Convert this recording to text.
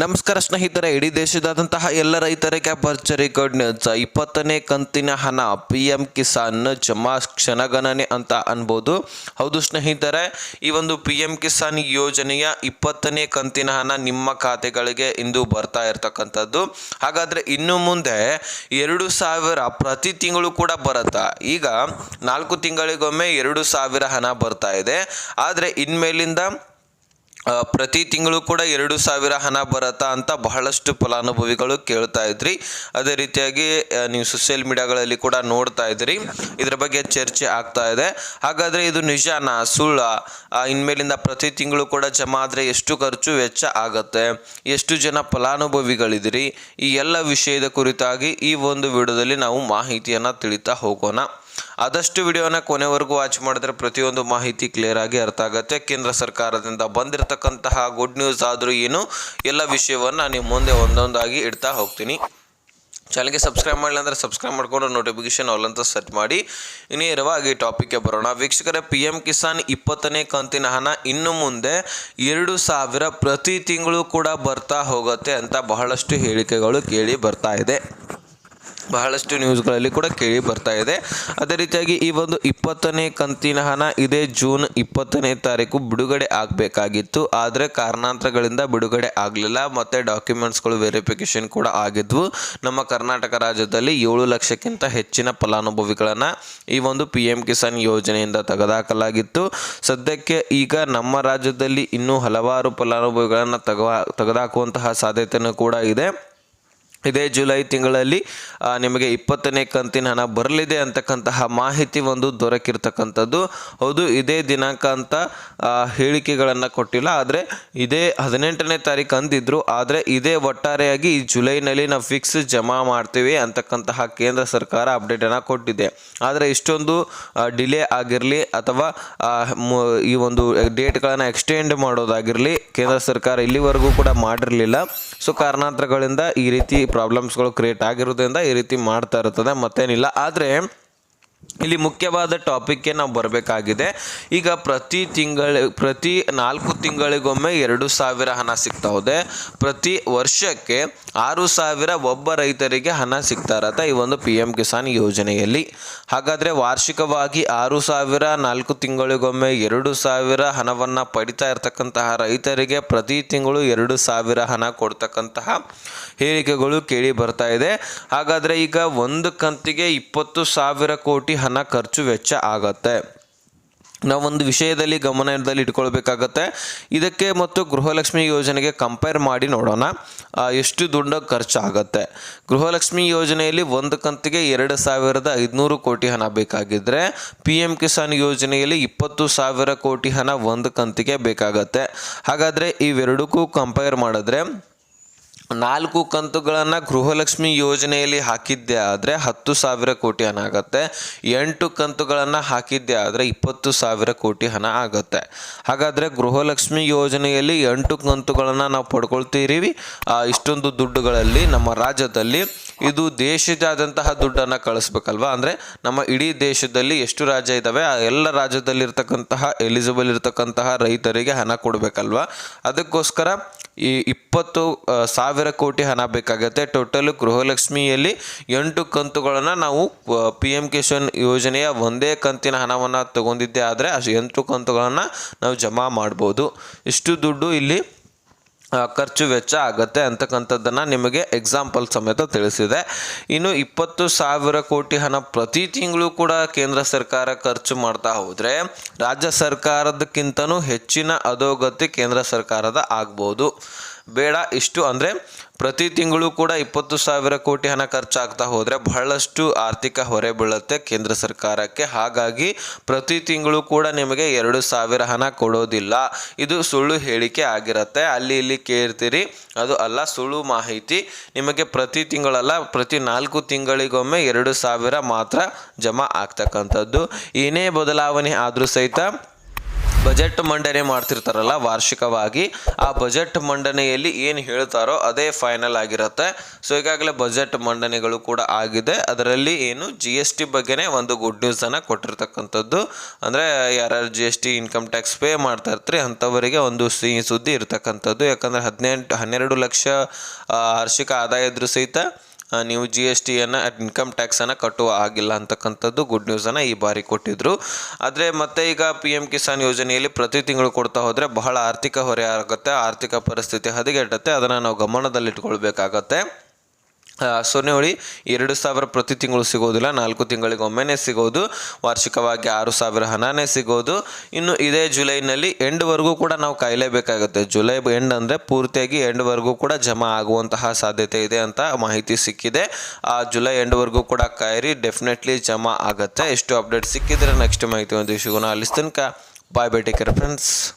ನಮಸ್ಕಾರ ಸ್ನೇಹಿತರೆ, ಇಡೀ ದೇಶದಾದಂತಹ ಎಲ್ಲ ರೈತರಿಗೆ ಭರ್ಜರಿ ಗುಡ್ ನ್ಯೂಸ್ ಇಪ್ಪತ್ತನೇ ಕಂತಿನ ಹಣ ಪಿ ಎಂ ಕಿಸಾನ್ ಜಮಾ ಕ್ಷಣಗಣನೆ ಅಂತ ಅನ್ಬೋದು. ಹೌದು ಸ್ನೇಹಿತರೆ, ಈ ಒಂದು ಪಿ ಎಂ ಕಿಸಾನ್ ಯೋಜನೆಯ ಇಪ್ಪತ್ತನೇ ಕಂತಿನ ಹಣ ನಿಮ್ಮ ಖಾತೆಗಳಿಗೆ ಇಂದು ಬರ್ತಾ ಇರ್ತಕ್ಕಂಥದ್ದು. ಹಾಗಾದರೆ ಇನ್ನು ಮುಂದೆ ಎರಡು ಸಾವಿರ ಪ್ರತಿ ತಿಂಗಳು ಕೂಡ ಬರುತ್ತಾ? ಈಗ ನಾಲ್ಕು ತಿಂಗಳಿಗೊಮ್ಮೆ ಎರಡು ಸಾವಿರ ಹಣ ಬರ್ತಾ ಇದೆ. ಆದರೆ ಇನ್ಮೇಲಿಂದ ಪ್ರತಿ ತಿಂಗಳು ಕೂಡ ಎರಡು ಸಾವಿರ ಹಣ ಬರತ್ತಾ ಅಂತ ಬಹಳಷ್ಟು ಫಲಾನುಭವಿಗಳು ಕೇಳ್ತಾ ಇದ್ರಿ. ಅದೇ ರೀತಿಯಾಗಿ ನೀವು ಸೋಷಿಯಲ್ ಮೀಡಿಯಾಗಳಲ್ಲಿ ಕೂಡ ನೋಡ್ತಾ ಇದ್ರಿ. ಇದ್ರ ಬಗ್ಗೆ ಚರ್ಚೆ ಆಗ್ತಾ ಇದೆ. ಹಾಗಾದ್ರೆ ಇದು ನಿಜಾನ, ಸುಳ್ಳ? ಇನ್ಮೇಲಿಂದ ಪ್ರತಿ ತಿಂಗಳು ಕೂಡ ಜಮಾ ಆದರೆ ಎಷ್ಟು ಖರ್ಚು ವೆಚ್ಚ ಆಗತ್ತೆ? ಎಷ್ಟು ಜನ ಫಲಾನುಭವಿಗಳಿದಿರಿ? ಈ ಎಲ್ಲ ವಿಷಯದ ಕುರಿತಾಗಿ ಈ ಒಂದು ವಿಡಿಯೋದಲ್ಲಿ ನಾವು ಮಾಹಿತಿಯನ್ನು ತಿಳಿತಾ ಹೋಗೋಣ. ಆದಷ್ಟು ವಿಡಿಯೋನ ಕೊನೆವರೆಗೂ ವಾಚ್ ಮಾಡಿದ್ರೆ ಪ್ರತಿಯೊಂದು ಮಾಹಿತಿ ಕ್ಲಿಯರ್ ಆಗಿ ಅರ್ಥ ಆಗುತ್ತೆ. ಕೇಂದ್ರ ಸರ್ಕಾರದಿಂದ ಬಂದಿರತಕ್ಕಂತಹ ಗುಡ್ ನ್ಯೂಸ್ ಆದರೂ ಏನು, ಎಲ್ಲ ವಿಷಯವನ್ನು ನೀವು ಮುಂದೆ ಒಂದೊಂದಾಗಿ ಇಡ್ತಾ ಹೋಗ್ತೀನಿ. ಚಾನಲ್ಗೆ ಸಬ್ಸ್ಕ್ರೈಬ್ ಮಾಡಿಲ್ಲ ಅಂದರೆ ಸಬ್ಸ್ಕ್ರೈಬ್ ಮಾಡ್ಕೊಂಡು ನೋಟಿಫಿಕೇಶನ್ ಅಂತ ಸೆಟ್ ಮಾಡಿ. ನೇರವಾಗಿ ಟಾಪಿಕ್ಗೆ ಬರೋಣ. ವೀಕ್ಷಕರೇ ಪಿ ಎಂ ಕಿಸಾನ್ ಇಪ್ಪತ್ತನೇ ಕಂತಿನ ಹಣ ಇನ್ನು ಮುಂದೆ ಎರಡು ಸಾವಿರ ಪ್ರತಿ ತಿಂಗಳು ಕೂಡ ಬರ್ತಾ ಹೋಗುತ್ತೆ ಅಂತ ಬಹಳಷ್ಟು ಹೇಳಿಕೆಗಳು ಕೇಳಿ ಬರ್ತಾ ಇದೆ. ಬಹಳಷ್ಟು ನ್ಯೂಸ್ಗಳಲ್ಲಿ ಕೂಡ ಕೇಳಿ ಬರ್ತಾ ಇದೆ. ಅದೇ ರೀತಿಯಾಗಿ ಈ ಒಂದು ಇಪ್ಪತ್ತನೇ ಕಂತಿನ ಹಣ ಇದೇ ಜೂನ್ ಇಪ್ಪತ್ತನೇ ತಾರೀಕು ಬಿಡುಗಡೆ ಆಗಬೇಕಾಗಿತ್ತು. ಆದರೆ ಕಾರಣಾಂತರಗಳಿಂದ ಬಿಡುಗಡೆ ಆಗಲಿಲ್ಲ. ಮತ್ತು ಡಾಕ್ಯುಮೆಂಟ್ಸ್ಗಳು ವೆರಿಫಿಕೇಷನ್ ಕೂಡ ಆಗಿದ್ವು. ನಮ್ಮ ಕರ್ನಾಟಕ ರಾಜ್ಯದಲ್ಲಿ ಏಳು ಲಕ್ಷಕ್ಕಿಂತ ಹೆಚ್ಚಿನ ಫಲಾನುಭವಿಗಳನ್ನು ಈ ಒಂದು ಪಿ ಎಂ ಕಿಸಾನ್ ಯೋಜನೆಯಿಂದ ತೆಗೆದಾಕಲಾಗಿತ್ತು. ಸದ್ಯಕ್ಕೆ ಈಗ ನಮ್ಮ ರಾಜ್ಯದಲ್ಲಿ ಇನ್ನೂ ಹಲವಾರು ಫಲಾನುಭವಿಗಳನ್ನು ತೆಗೆದಾಕುವಂತಹ ಸಾಧ್ಯತೆಯೂ ಕೂಡ ಇದೆ. ಇದೇ ಜುಲೈ ತಿಂಗಳಲ್ಲಿ ನಿಮಗೆ ಇಪ್ಪತ್ತನೇ ಕಂತಿನ ಹಣ ಬರಲಿದೆ ಅಂತಕ್ಕಂತಹ ಮಾಹಿತಿ ಒಂದು ದೊರಕಿರ್ತಕ್ಕಂಥದ್ದು. ಹೌದು, ಇದೇ ದಿನಾಂಕ ಅಂತ ಹೇಳಿಕೆಗಳನ್ನು ಕೊಟ್ಟಿಲ್ಲ. ಆದರೆ ಇದೇ ಹದಿನೆಂಟನೇ ತಾರೀಕು ಅಂದಿದ್ರು. ಆದರೆ ಇದೇ ಒಟ್ಟಾರೆಯಾಗಿ ಈ ಜುಲೈನಲ್ಲಿ ನಾವು ಫಿಕ್ಸ್ ಜಮಾ ಮಾಡ್ತೀವಿ ಅಂತಕ್ಕಂತಹ ಕೇಂದ್ರ ಸರ್ಕಾರ ಅಪ್ಡೇಟನ್ನು ಕೊಟ್ಟಿದೆ. ಆದರೆ ಇಷ್ಟೊಂದು ಡಿಲೇ ಆಗಿರಲಿ ಅಥವಾ ಈ ಒಂದು ಡೇಟ್ಗಳನ್ನು ಎಕ್ಸ್ಟೆಂಡ್ ಮಾಡೋದಾಗಿರಲಿ ಕೇಂದ್ರ ಸರ್ಕಾರ ಇಲ್ಲಿವರೆಗೂ ಕೂಡ ಮಾಡಿರಲಿಲ್ಲ. ಸೊ ಕಾರಣಾಂತರಗಳಿಂದ ಈ ರೀತಿ ಪ್ರಾಬ್ಲಮ್ಸ್ಗಳು ಕ್ರಿಯೇಟ್ ಆಗಿರೋದ್ರಿಂದ ಈ ರೀತಿ ಮಾಡ್ತಾ ಇರ್ತದೆ ಮತ್ತೇನಿಲ್ಲ. ಆದರೆ ಇಲ್ಲಿ ಮುಖ್ಯವಾದ ಟಾಪಿಕ್ಗೆ ನಾವು ಬರಬೇಕಾಗಿದೆ. ಈಗ ಪ್ರತಿ ತಿಂಗಳ, ಪ್ರತಿ ನಾಲ್ಕು ತಿಂಗಳಿಗೊಮ್ಮೆ ಎರಡು ಸಾವಿರ ಹಣ ಸಿಗ್ತಾ ಇದೆ ಪ್ರತಿ ವರ್ಷಕ್ಕೆ ಆರು ಸಾವಿರ ಒಬ್ಬ ರೈತರಿಗೆ ಹಣ ಸಿಗ್ತಾ ಈ ಒಂದು ಪಿ ಎಂ ಕಿಸಾನ್ ಯೋಜನೆಯಲ್ಲಿ. ಹಾಗಾದರೆ ವಾರ್ಷಿಕವಾಗಿ ಆರು ಸಾವಿರ ನಾಲ್ಕು ತಿಂಗಳಿಗೊಮ್ಮೆ ಎರಡು ಸಾವಿರ ಹಣವನ್ನು ಪಡಿತಾ ಇರತಕ್ಕಂತಹ ರೈತರಿಗೆ ಪ್ರತಿ ತಿಂಗಳು ಎರಡು ಸಾವಿರ ಹಣ ಕೊಡ್ತಕ್ಕಂತಹ ಹೇಳಿಕೆಗಳು ಕೇಳಿ ಬರ್ತಾ ಇದೆ. ಹಾಗಾದರೆ ಈಗ ಒಂದು ಕಂತಿಗೆ ಇಪ್ಪತ್ತು ಸಾವಿರ ಕೋಟಿ ಹಣ ಖರ್ಚು ವೆಚ್ಚ ಆಗತ್ತೆ. ನಾವೊಂದು ವಿಷಯದಲ್ಲಿ ಗಮನದಲ್ಲಿ ಇಟ್ಕೊಳ್ಬೇಕಾಗತ್ತೆ. ಇದಕ್ಕೆ ಮತ್ತು ಗೃಹಲಕ್ಷ್ಮಿ ಯೋಜನೆಗೆ ಕಂಪೇರ್ ಮಾಡಿ ನೋಡೋಣ. ಎಷ್ಟು ದುಡ್ಡು ಖರ್ಚಾಗತ್ತೆ. ಗೃಹಲಕ್ಷ್ಮಿ ಯೋಜನೆಯಲ್ಲಿ ಒಂದು ಕಂತಿಗೆ ಎರಡು ಸಾವಿರದ ಐದುನೂರು ಕೋಟಿ ಹಣ ಬೇಕಾಗಿದ್ದರೆ ಪಿ ಎಂ ಕಿಸಾನ್ ಯೋಜನೆಯಲ್ಲಿ ಇಪ್ಪತ್ತು ಸಾವಿರ ಕೋಟಿ ಹಣ ಒಂದು ಕಂತಿಗೆ ಬೇಕಾಗತ್ತೆ. ಹಾಗಾದರೆ ಇವೆರಡಕ್ಕೂ ಕಂಪೇರ್ ಮಾಡಿದ್ರೆ ನಾಲ್ಕು ಕಂತುಗಳನ್ನು ಗೃಹಲಕ್ಷ್ಮಿ ಯೋಜನೆಯಲ್ಲಿ ಹಾಕಿದ್ದೆ ಆದರೆ ಹತ್ತು ಸಾವಿರ ಕೋಟಿ ಹಣ ಆಗುತ್ತೆ. ಎಂಟು ಕಂತುಗಳನ್ನು ಹಾಕಿದ್ದೆ ಆದರೆ ಇಪ್ಪತ್ತು ಸಾವಿರ ಕೋಟಿ ಹಣ ಆಗುತ್ತೆ. ಹಾಗಾದರೆ ಗೃಹಲಕ್ಷ್ಮಿ ಯೋಜನೆಯಲ್ಲಿ ಎಂಟು ಕಂತುಗಳನ್ನು ನಾವು ಪಡ್ಕೊಳ್ತೀರಿ ಇಷ್ಟೊಂದು ದುಡ್ಡುಗಳಲ್ಲಿ ನಮ್ಮ ರಾಜ್ಯದಲ್ಲಿ ಇದು ದೇಶದಾದಂತಹ ದುಡ್ಡನ್ನು ಕಳಿಸ್ಬೇಕಲ್ವಾ? ಅಂದರೆ ನಮ್ಮ ಇಡೀ ದೇಶದಲ್ಲಿ ಎಷ್ಟು ರಾಜ್ಯ ಇದ್ದಾವೆ ಆ ಎಲ್ಲ ರಾಜ್ಯದಲ್ಲಿರ್ತಕ್ಕಂತಹ ಎಲಿಜಿಬಲ್ ಇರ್ತಕ್ಕಂತಹ ರೈತರಿಗೆ ಹಣ ಕೊಡಬೇಕಲ್ವಾ? ಅದಕ್ಕೋಸ್ಕರ ಈ ಇಪ್ಪತ್ತು ಸಾವಿರ ಕೋಟಿ ಹಣ ಬೇಕಾಗುತ್ತೆ. ಟೋಟಲ್ ಗೃಹಲಕ್ಷ್ಮಿಯಲ್ಲಿ ಎಂಟು ಕಂತುಗಳನ್ನು ನಾವು ಪಿ ಎಂ ಕಿಶನ್ ಯೋಜನೆಯ ಒಂದೇ ಕಂತಿನ ಹಣವನ್ನು ತಗೊಂಡಿದ್ದೆ ಆದರೆ ಆ ಎಂಟು ಕಂತುಗಳನ್ನು ನಾವು ಜಮಾ ಮಾಡ್ಬೋದು. ಇಷ್ಟು ದುಡ್ಡು ಇಲ್ಲಿ ಖರ್ಚು ವೆಚ್ಚ ಆಗುತ್ತೆ ಅಂತಕ್ಕಂಥದ್ದನ್ನು ನಿಮಗೆ ಎಕ್ಸಾಂಪಲ್ ಸಮೇತ ತಿಳಿಸಿದೆ. ಇನ್ನು ಇಪ್ಪತ್ತು ಸಾವಿರ ಕೋಟಿ ಹಣ ಪ್ರತಿ ತಿಂಗಳು ಕೂಡ ಕೇಂದ್ರ ಸರ್ಕಾರ ಖರ್ಚು ಮಾಡ್ತಾ ಹೋದರೆ ರಾಜ್ಯ ಸರ್ಕಾರದಕ್ಕಿಂತನೂ ಹೆಚ್ಚಿನ ಅಧೋಗತಿ ಕೇಂದ್ರ ಸರ್ಕಾರದ ಆಗ್ಬೋದು. ಬೇಡ. ಇಷ್ಟು ಅಂದರೆ ಪ್ರತಿ ತಿಂಗಳು ಕೂಡ ಇಪ್ಪತ್ತು ಸಾವಿರ ಕೋಟಿ ಹಣ ಖರ್ಚಾಗ್ತಾ ಹೋದರೆ ಬಹಳಷ್ಟು ಆರ್ಥಿಕ ಹೊರೆ ಬೀಳುತ್ತೆ ಕೇಂದ್ರ ಸರ್ಕಾರಕ್ಕೆ. ಹಾಗಾಗಿ ಪ್ರತಿ ತಿಂಗಳು ಕೂಡ ನಿಮಗೆ ಎರಡು ಸಾವಿರ ಹಣ ಕೊಡೋದಿಲ್ಲ. ಇದು ಸುಳ್ಳು ಹೇಳಿಕೆ ಆಗಿರುತ್ತೆ. ಅಲ್ಲಿ ಇಲ್ಲಿ ಕೇಳ್ತೀರಿ. ಅದು ಅಲ್ಲ, ಸುಳ್ಳು ಮಾಹಿತಿ. ನಿಮಗೆ ಪ್ರತಿ ತಿಂಗಳಲ್ಲ, ಪ್ರತಿ ನಾಲ್ಕು ತಿಂಗಳಿಗೊಮ್ಮೆ ಎರಡು ಸಾವಿರ ಮಾತ್ರ ಜಮಾ ಆಗ್ತಕ್ಕಂಥದ್ದು. ಏನೇ ಬದಲಾವಣೆ ಆದರೂ ಸಹಿತ ಬಜೆಟ್ ಮಂಡನೆ ಮಾಡ್ತಿರ್ತಾರಲ್ಲ ವಾರ್ಷಿಕವಾಗಿ, ಆ ಬಜೆಟ್ ಮಂಡನೆಯಲ್ಲಿ ಏನು ಹೇಳ್ತಾರೋ ಅದೇ ಫೈನಲ್ ಆಗಿರುತ್ತೆ. ಸೊ ಈಗಾಗಲೇ ಬಜೆಟ್ ಮಂಡನೆಗಳು ಕೂಡ ಆಗಿದೆ. ಅದರಲ್ಲಿ ಏನು ಜಿ ಎಸ್ ಟಿ ಬಗ್ಗೆನೇ ಒಂದು ಗುಡ್ ನ್ಯೂಸನ್ನು ಕೊಟ್ಟಿರ್ತಕ್ಕಂಥದ್ದು. ಅಂದರೆ ಯಾರ್ಯಾರು G S T income tax pay ಮಾಡ್ತಾ ಇರ್ತಾರೆ, ಅಂಥವರಿಗೆ ಒಂದು ಸಿಹಿ ಸುದ್ದಿ ಇರ್ತಕ್ಕಂಥದ್ದು. ಯಾಕಂದರೆ ಹದಿನೆಂಟು, ಹನ್ನೆರಡು ಲಕ್ಷ ವಾರ್ಷಿಕ ಆದಾಯ ಸಹಿತ ನೀವು ಜಿ ಎಸ್ ಟಿಯನ್ನು ಇನ್ಕಮ್ ಟ್ಯಾಕ್ಸನ್ನು ಕಟ್ಟುವ ಆಗಿಲ್ಲ ಅಂತಕ್ಕಂಥದ್ದು ಗುಡ್ ನ್ಯೂಸನ್ನು ಈ ಬಾರಿ ಕೊಟ್ಟಿದ್ದರು ಆದರೆ ಮತ್ತೆ ಈಗ ಪಿ ಎಂ ಕಿಸಾನ್ ಯೋಜನೆಯಲ್ಲಿ ಪ್ರತಿ ತಿಂಗಳು ಕೊಡ್ತಾ ಹೋದರೆ ಬಹಳ ಆರ್ಥಿಕ ಹೊರೆ ಆಗುತ್ತೆ, ಆರ್ಥಿಕ ಪರಿಸ್ಥಿತಿ ಹದಗೆಡುತ್ತೆ, ಅದನ್ನು ನಾವು ಗಮನದಲ್ಲಿಟ್ಕೊಳ್ಬೇಕಾಗತ್ತೆ. ಆ, ಹುಳಿ ಎರಡು ಸಾವಿರ ಪ್ರತಿ ತಿಂಗಳು ಸಿಗೋದಿಲ್ಲ ನಾಲ್ಕು ತಿಂಗಳಿಗೆ ಒಮ್ಮೆನೇ ಸಿಗೋದು ವಾರ್ಷಿಕವಾಗಿ ಆರು ಸಾವಿರ ಹಣನೇ ಸಿಗೋದು. ಇನ್ನು ಇದೇ ಜುಲೈನಲ್ಲಿ ಎಂಡ್ವರೆಗೂ ಕೂಡ ನಾವು ಕಾಯಲೇಬೇಕಾಗುತ್ತೆ. ಜುಲೈ ಎಂಡ್ ಅಂದರೆ ಪೂರ್ತಿಯಾಗಿ ಎಂಡ್ವರೆಗೂ ಕೂಡ ಜಮಾ ಆಗುವಂತಹ ಸಾಧ್ಯತೆ ಇದೆ ಅಂತ ಮಾಹಿತಿ ಸಿಕ್ಕಿದೆ. ಆ ಜುಲೈ ಎಂಡ್ವರೆಗೂ ಕೂಡ ಕಾಯಿರಿ ಡೆಫಿನೆಟ್ಲಿ ಜಮಾ ಆಗುತ್ತೆ. ಎಷ್ಟು ಅಪ್ಡೇಟ್ ಸಿಕ್ಕಿದ್ರೆ ನೆಕ್ಸ್ಟ್ ಮಾಹಿತಿ ಒಂದು ಶುಗುನ ಅಲ್ಲಿ ತನಕ. Bye bye take care friends